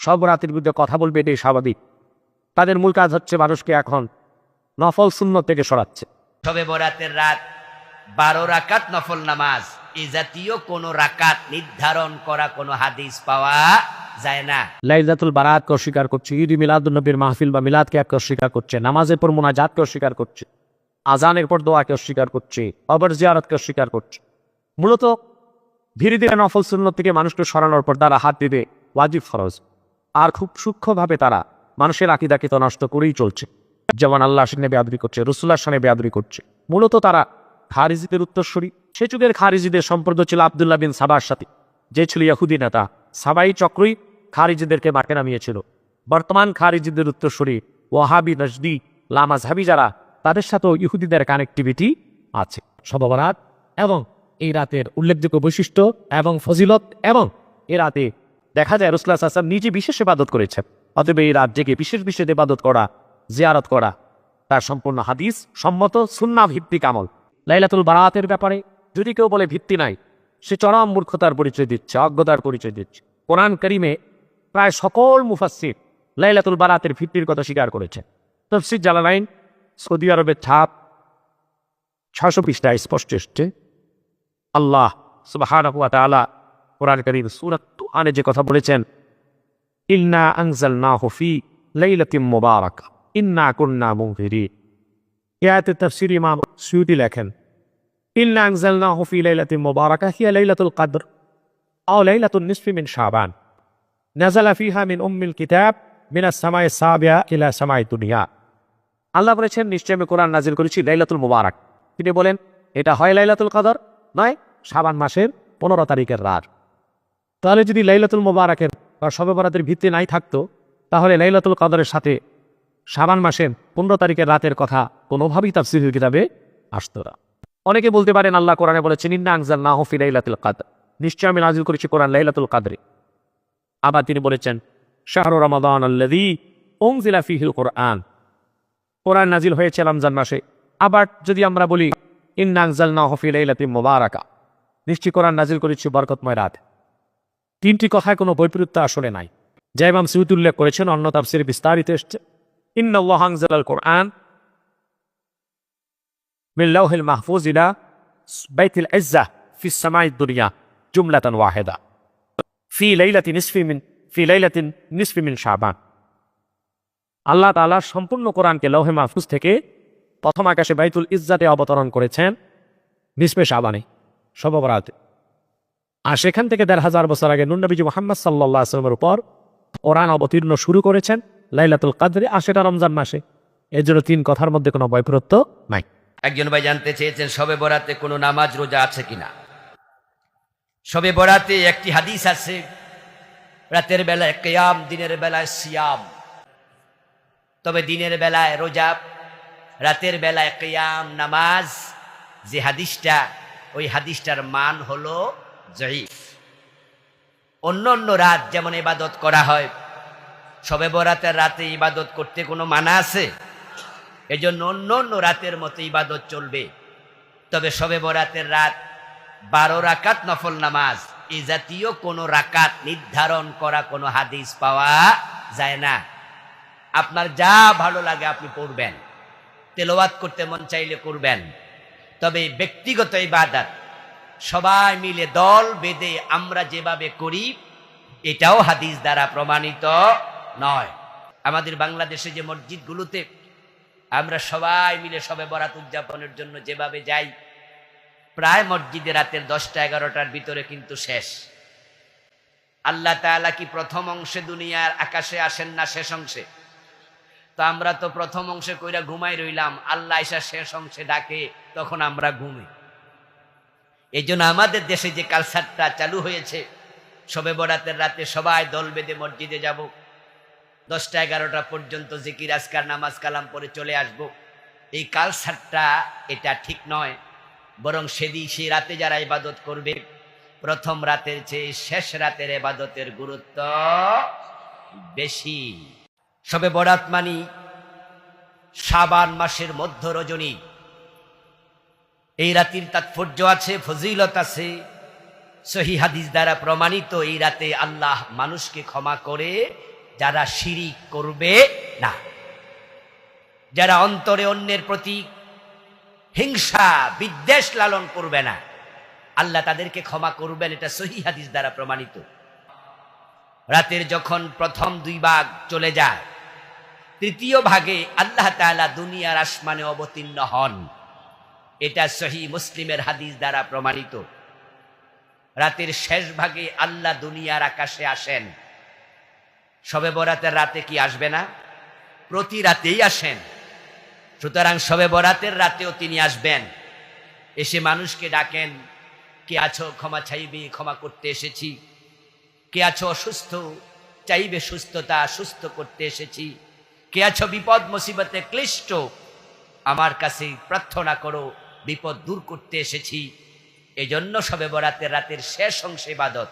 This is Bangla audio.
সব রাতের বিরুদ্ধে কথা বলবে এটাই স্বাভাবিক। তাদের মূল কাজ হচ্ছে মানুষকে এখন নফল শূন্য থেকে সরাচ্ছে। সবে বরাতের রাত বারো রাকাত নফল নামাজ এই জাতীয় কোন রাকাত নির্ধারণ করা কোনো হাদিস পাওয়া যায় না। লাইলাতুল বারাতকে অস্বীকার করছে ঈদ মাহফিল বা মিলাদকে এক অস্বীকার করছে নামাজের পর মোনাজাতকে অস্বীকার করছে আজানের পর দোয়াকে অস্বীকার করছে অবর জিয়ারতকে অস্বীকার করছে। মূলত ধীরে ধীরে নফল শূন্য থেকে মানুষকে সরানোর পর তারা হাত দিবে ওয়াজিব ফরজ। আর খুব সূক্ষ্মভাবে তারা মানুষের আকিদাকে তো নষ্ট করেই চলছে। যেমন আল্লাহ সামনে বেয়াদরি করছে রসুল্লাহ সামনে বেয়াদরি করছে। মূলত তারা খারিজিদের উত্তরস্বরী সে যুগের খারিজিদের সম্পর্ক ছিল আবদুল্লাহ বিন সাবার সাথে। যে ছিল ইয়াহুদি নেতা সাবাই চক্রই খারিজিদেরকে মাঠে নামিয়েছিল। বর্তমান খারিজিদের উত্তরস্বরী ওয়াহাবি, নজদি, লামাজহাবি যারা, তাদের সাথেও ইহুদিদের কানেক্টিভিটি আছে। সবরাত এবং এই রাতের উল্লেখযোগ্য বৈশিষ্ট্য এবং ফজিলত এবং এ রাতে দেখা যায় রসুল্লাহ আসলাম নিজে বিশেষ ইবাদত করেছেন। অতএব এই রাত জেগে বিশেষ বিশেষ ইবাদত করা, জিয়ারত করা, তার সম্পূর্ণ হাদিস সম্মত সুন্না ভিত্তিক আমল। লাইলাতুল বারাতের ব্যাপারে যদি কেউ বলে ভিত্তি নাই, সে চরম মূর্খতার পরিচয় দিচ্ছে, অজ্ঞতার পরিচয় দিচ্ছে। কোরআন করিমে প্রায় সকল মুফাসির লাইলাতুল বারাতের ভিত্তির কথা স্বীকার করেছে। তফসির জালালাইন সৌদি আরবের ছাপ ছশো পৃষ্ঠায় স্পষ্ট এসছে, আল্লাহ তাআলা কোরআন করিম সূরাত তুআনে যে কথা বলেছেন, ইন্না আনজালনাহু ফি লাইলাতিন মুবারাকা, ইন্না কুন্না মুনজিরিন। ইয়াতে তাফসীর ইমাম সুয়ুতি লেখেন, ইন্না আনজালনাহু ফি লাইলাতিন মুবারাকা, হিয়া লাইলাতুল কদর, আও লাইলাতুন নিসফি মিন শাবান। নাযালা ফিহা মিন উম্মিল কিতাব, মিনাস সামাই সাবিয়া ইলা সামাই দুনিয়া। আল্লাহ বলেছেন, নিশ্চয় আমি কোরআন নাজিল করেছি লাইলাতুল মুবারাক। তিনি বলেন, এটা হয় লাইলাতুল কদর, নয়, শাবান মাসের পনেরো তারিখের রাত। তাহলে যদি লাইলাতুল মোবারকের বা শবে বরাতের ভিত্তি নাই থাকতো, তাহলে লাইলাতুল কদরের সাথে সাবান মাসের পনেরো তারিখের রাতের কথা কোনোভাবেই তাফসির কিতাবে আসতো না। অনেকে বলতে পারেন, আল্লাহ কোরআনে বলেছেন ইন্না আংজাল না হফি লাইলাতুল কাদর। নিশ্চয় আমি নাজিল করেছি কোরআন লাইলাতুল কাদরে। আবার তিনি বলেছেন, শাহরু রমাদান আল্লাদি ওংজিলা ফিহিল কোরআন। কোরআন নাজিল হয়েছে রমজান মাসে। আবার যদি আমরা বলি, ইন্না আংজাল না হফি লাইলাতি মোবারাকা। নিশ্চয় কোরআন নাজিল করেছি বরকতময় রাত। তিনটি কথায় কোনো বৈপরীত্য আসলে নাই। যা ইমাম সিউদ উল্লেখ করেছেন অন্য তাফসির বিস্তারিত এসছে। কোরআন মাহফুজ ইলা বাইতিল ইজ্জাহ ফি সামাই দুনিয়া জুমলাতান ওয়াহিদা। ফি ফি লাইলাতিন আল্লাহ তাআলা সম্পূর্ণ কোরআনকে লৌহে মাহফুজ থেকে প্রথম আকাশে বাইতুল ইজ্জাতে অবতরণ করেছেন নিসফে শাবানে সবরাতে আর সেখান থেকে দেড় হাজার বছর আগে নুনবীজি মোহাম্মদ সাল্লাহ আসলামের উপর কোরআন অবতীর্ণ শুরু করেছেন লাইলাতুল কাদরে আর সেটা রমজান মাসে। এর জন্য তিন কথার মধ্যে কোনো বৈপরত্য নাই। একজন ভাই জানতে চেয়েছেন সবে বরাতে কোনো নামাজ রোজা আছে কিনা? সবে বরাতে একটি হাদিস আছে, রাতের বেলায় কেয়াম, দিনের বেলায় সিয়াম। তবে দিনের বেলায় রোজা, রাতের বেলায় কেয়াম, নামাজ, যে হাদিসটা, ওই হাদিসটার মান হলো জয়ীফ। অন্য অন্য রাত যেমন ইবাদত করা হয়, সবে বরাতের রাতে ইবাদত করতে কোনো মানা আছে? এজন্য অন্য অন্য রাতের মতো ইবাদত চলবে। তবে সবে বরাতের রাত বারো রাকাত নফল নামাজ, এ জাতীয় কোনো রাকাত নির্ধারণ করা কোনো হাদিস পাওয়া যায় না। আপনার যা ভালো লাগে আপনি পড়বেন। তেলাওয়াত করতে মন চাইলে করবেন। তবে ব্যক্তিগত ইবাদত সবাই মিলে দল বেঁধে আমরা যেভাবে করি, এটাও হাদিস দ্বারা প্রমাণিত নয়। আমাদের বাংলাদেশে যে মসজিদগুলোতে আমরা সবাই মিলে সবে বরাত উদযাপনের জন্য যেভাবে যাই, প্রায় মসজিদে রাতের দশটা এগারোটার ভিতরে কিন্তু শেষ। আল্লাহ তাআলা কি প্রথম অংশে দুনিয়ার আকাশে আসেন না শেষ অংশে? তো আমরা তো প্রথম অংশে কইরা ঘুমাই রইলাম, আল্লাহ এসা শেষ অংশে ডাকে, তখন আমরা ঘুমি এই জন্য আমাদের দেশে যে কালচারটা চালু হয়েছে সবে বরাতের রাতে সবাই দল বেঁধে মসজিদে যাব। দশটা এগারোটা পর্যন্ত জিকির, আজকার, নামাজ, কালাম পরে চলে আসব। এই কালচারটা এটা ঠিক নয়, বরং সেদিন সে রাতে যারা ইবাদত করবে, প্রথম রাতের চেয়ে শেষ রাতের ইবাদতের গুরুত্ব বেশি। সবে বরাত মানি সাবান মাসের মধ্য রজনী। এই রাতির তাৎপর্য আছে, ফজিলত আছে। সহি হাদিস দ্বারা প্রমাণিত এই রাতে আল্লাহ মানুষকে ক্ষমা করে, যারা শিরিক করবে না। যারা অন্তরে অন্যের প্রতি হিংসা, বিদ্বেষ লালন করবে না, আল্লাহ তাদেরকে ক্ষমা করবেন, এটা সহি হাদিস দ্বারা প্রমাণিত। রাতের যখন প্রথম দুই ভাগ চলে যায়, তৃতীয় ভাগে আল্লাহ তাআলা দুনিয়ার আসমানে অবতীর্ণ হন। এটা সহি মুসলিমের হাদিস দ্বারা প্রমাণিত। রাতের শেষ ভাগে আল্লাহ দুনিয়ার আকাশে আসেন। সবে বরাতের রাতে কি আসবে না? প্রতি রাতেই আসেন। সুতরাং সবে বরাতের রাতেও তিনি আসবেন। এসে মানুষকে ডাকেন, কে আছো? ক্ষমা চাইবে, ক্ষমা করতে এসেছি। কে আছো অসুস্থ? চাইবে সুস্থতা, সুস্থ করতে এসেছি। কে আছো বিপদ, মুসিবতে ক্লিষ্ট? আমার কাছে প্রার্থনা করো। বিপদ দূর করতে এসেছি। এজন্য সবে বরাতের রাতের শেষ অংশে ইবাদত।